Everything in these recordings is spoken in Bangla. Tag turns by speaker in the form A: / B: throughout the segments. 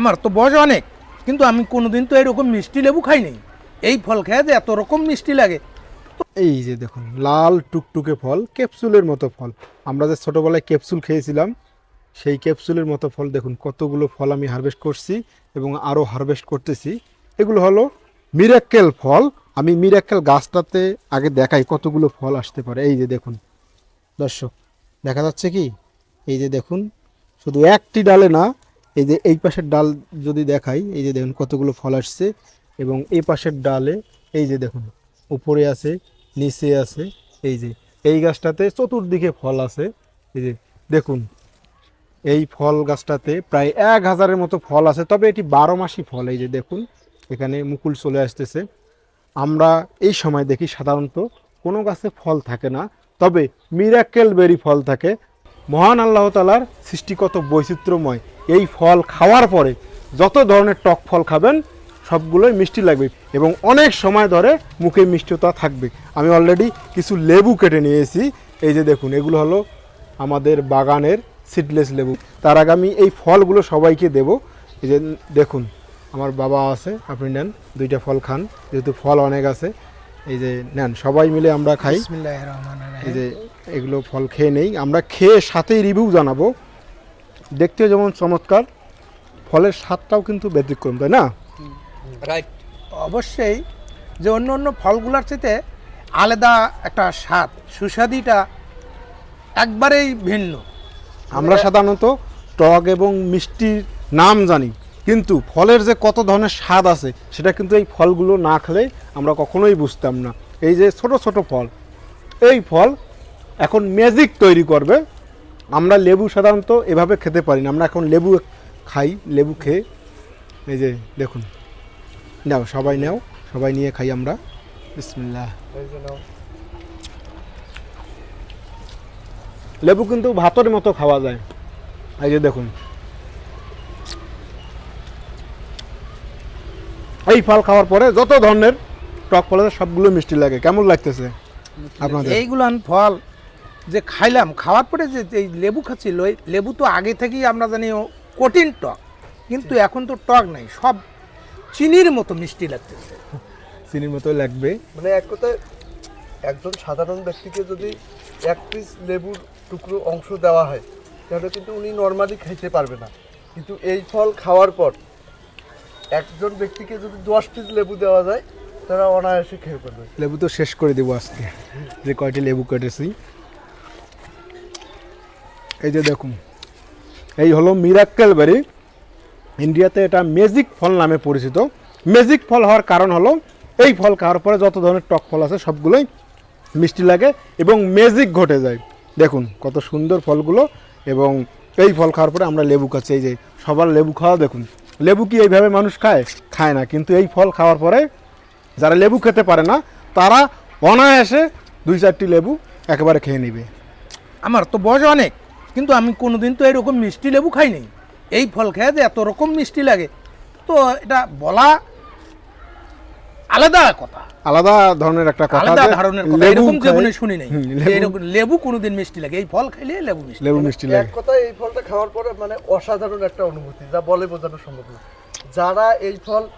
A: আমার তো বয়স অনেক, কিন্তু আমি কোনোদিন তো এরকম মিষ্টি লেবু খাই নাই। এই ফল খেয়ে যে এত রকম মিষ্টি লাগে।
B: এই যে দেখুন, লাল টুকটুকে ফল, ক্যাপসুলের মতো ফল। আমরা যে ছোটোবেলায় ক্যাপসুল খেয়েছিলাম, সেই ক্যাপসুলের মতো ফল দেখুন, কতগুলো ফল আমি হারভেস্ট করছি এবং আরও হারভেস্ট করতেছি। এগুলো হলো মিরাক্কেল ফল। আমি মিরাক্কেল গাছটাতে আগে দেখাই কতগুলো ফল আসতে পারে। এই যে দেখুন, দর্শক, দেখা যাচ্ছে কি? এই যে দেখুন, শুধু একটি ডালে না এই যে এই পাশের ডাল যদি দেখাই, এই যে দেখুন কতগুলো ফল আসছে এবং এই পাশের ডালে, এই যে দেখুন, উপরে আছে, নিচে আছে, এই যে, এই গাছটাতে চতুর্দিকে ফল আছে, এই যে দেখুন, এই ফল গাছটাতে প্রায় এক হাজারের মতো ফল আছে, তবে এটি বারো মাসি ফল, এই যে দেখুন, এখানে মুকুল চলে আসতেছে। আমরা এই সময় দেখি সাধারণত কোনো গাছে ফল থাকে না, তবে মিরাক্কেল বেরি ফল থাকে। মহান আল্লাহ তালার সৃষ্টিগত বৈচিত্র্যময় এই ফল খাওয়ার পরে যত ধরনের টক ফল খাবেন সবগুলোই মিষ্টি লাগবে এবং অনেক সময় ধরে মুখে মিষ্টতা থাকবে। আমি অলরেডি কিছু লেবু কেটে নিয়েছি। এই যে দেখুন এগুলো হলো আমাদের বাগানের সিডলেস লেবু। তার আগে আমি এই ফলগুলো সবাইকে দেব। এই যে দেখুন আমার বাবা আছে আপনি নেন দুইটা ফল খান যেহেতু ফল অনেক আছে। এই যে নেন সবাই মিলে আমরা খাই। এই যে এগুলো ফল খেয়ে নেই। আমরা খেয়ে সাথেই রিভিউ জানাব। দেখতে যেমন চমৎকার ফলের স্বাদটাও কিন্তু ব্যতিক্রম তাই না?
A: রাইট অবশ্যই যে অন্য অন্য ফলগুলোর চাইতে আলাদা একটা স্বাদ সুস্বাদিটা একবারেই ভিন্ন।
B: আমরা সাধারণত টক এবং মিষ্টির নাম জানি কিন্তু ফলের যে কত ধরনের স্বাদ আছে সেটা কিন্তু এই ফলগুলো না খেলে আমরা কখনোই বুঝতাম না। এই যে ছোট ছোট ফল এই ফল এখন ম্যাজিক তৈরি করবে। আমরা লেবু সাধারণত এভাবে খেতে পারি না। আমরা এখন লেবু খাই লেবু খেয়ে। এই যে দেখুন। নাও সবাই নাও সবাই নিয়ে খাই আমরা। বিসমিল্লাহ। লেবু কিন্তু ভাতের মতো খাওয়া যায়। এই যে দেখুন। এই ফল খাওয়ার পরে যত ধরনের টক ফল আছে সবগুলো মিষ্টি লাগে। কেমন লাগতেছে আপনাদের?
A: এইগুলান ফল যে খাইলাম খাওয়ার পরে যে এই লেবু খাচ্ছি লই লেবু তো আগে থেকেই আমরা জানি কঠিন টক কিন্তু এখন তো টক নাই সব চিনির মতো মিষ্টি লাগতেছে।
B: চিনির মতো লাগবে।
C: মানে এক কথায় একজন সাধারণ ব্যক্তিকে যদি এক পিস লেবুর টুকরো অংশ দেওয়া হয় তাহলে কিন্তু উনি নর্মালি খাইতে পারবে না। কিন্তু এই ফল খাওয়ার পর একজন ব্যক্তিকে যদি দশ পিস লেবু দেওয়া যায় তারা অনায়াসে খেয়ে ফেলবে।
B: লেবু তো শেষ করে দেবো আজকে যে কয়টি লেবু কেটেছি। এই যে দেখুন, এই হলো মিরাক্কেল বেরি। ইন্ডিয়াতে এটা ম্যাজিক ফল নামে পরিচিত। ম্যাজিক ফল হওয়ার কারণ হলো, এই ফল খাওয়ার পরে যত ধরনের টক ফল আছে সবগুলোই মিষ্টি লাগে এবং ম্যাজিক ঘটে যায়। দেখুন, কত সুন্দর ফলগুলো এবং এই ফল খাওয়ার পরে আমরা লেবু খাচ্ছি। এই যে সবার লেবু খাওয়া, দেখুন, লেবু কি এইভাবে মানুষ খায়? খায় না, কিন্তু এই ফল খাওয়ার পরে যারা লেবু খেতে পারে না, তারা অনায়াসে দুই চারটি লেবু একেবারে খেয়ে নেবে।
A: আমার তো বয়স অনেক। কিন্তু আমি কোনোদিন তো এরকম মিষ্টি লেবু খাই নাই এই ফল খেয়ে যে এত রকম মিষ্টি লাগে। তো এটা বলা আলাদা কথা।
B: আলাদা ধরনের একটা কথা
A: আলাদা ধরনের কথা। এরকম জীবনে শুনি নাই।
B: লেবু-
A: এরকম লেবু কোনোদিন মিষ্টি লাগে। এই ফল খাইলে লেবু মিষ্টি
B: লেবু মিষ্টি লাগে।
C: এক কথায় এই ফলটা খাওয়ার পরে মানে অসাধারণ একটা অনুভূতি যা বলে বোঝানো সম্ভব না। যারা এই ফল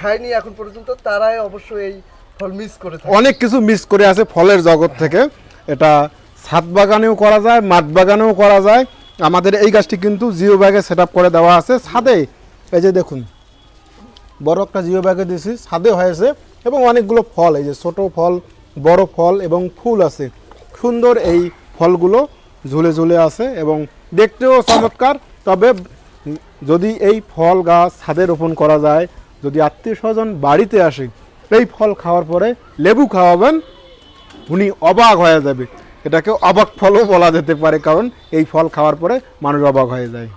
C: খায়নি এখন পর্যন্ত তারাই অবশ্যই এই ফল মিস করে থাকে।
B: অনেক কিছু মিস করে আছে ফলের জগৎ থেকে। এটা ছাদ বাগানেও করা যায়, মাঠ বাগানেও করা যায়। আমাদের এই গাছটি কিন্তু জিও ব্যাগে সেট করে দেওয়া আছে। ছাদে, এই যে দেখুন, বড় একটা জিও ব্যাগে দিয়েছি, ছাদে হয়েছে এবং অনেকগুলো ফল, এই যে ছোট ফল, বড় ফল এবং ফুল আছে। সুন্দর এই ফলগুলো ঝুলে ঝুলে আছে এবং দেখতেও চমৎকার। তবে যদি এই ফল গাছ ছাদে রোপণ করা যায়, যদি আত্মীয় স্বজন বাড়িতে আসে, এই ফল খাওয়ার পরে লেবু খাওয়াবেন, উনি অবাক হয়ে যাবে। এটাকে অবাক ফলও বলা যেতে পারে, কারণ এই ফল খাওয়ার পরে মানুষ অবাক হয়ে যায়।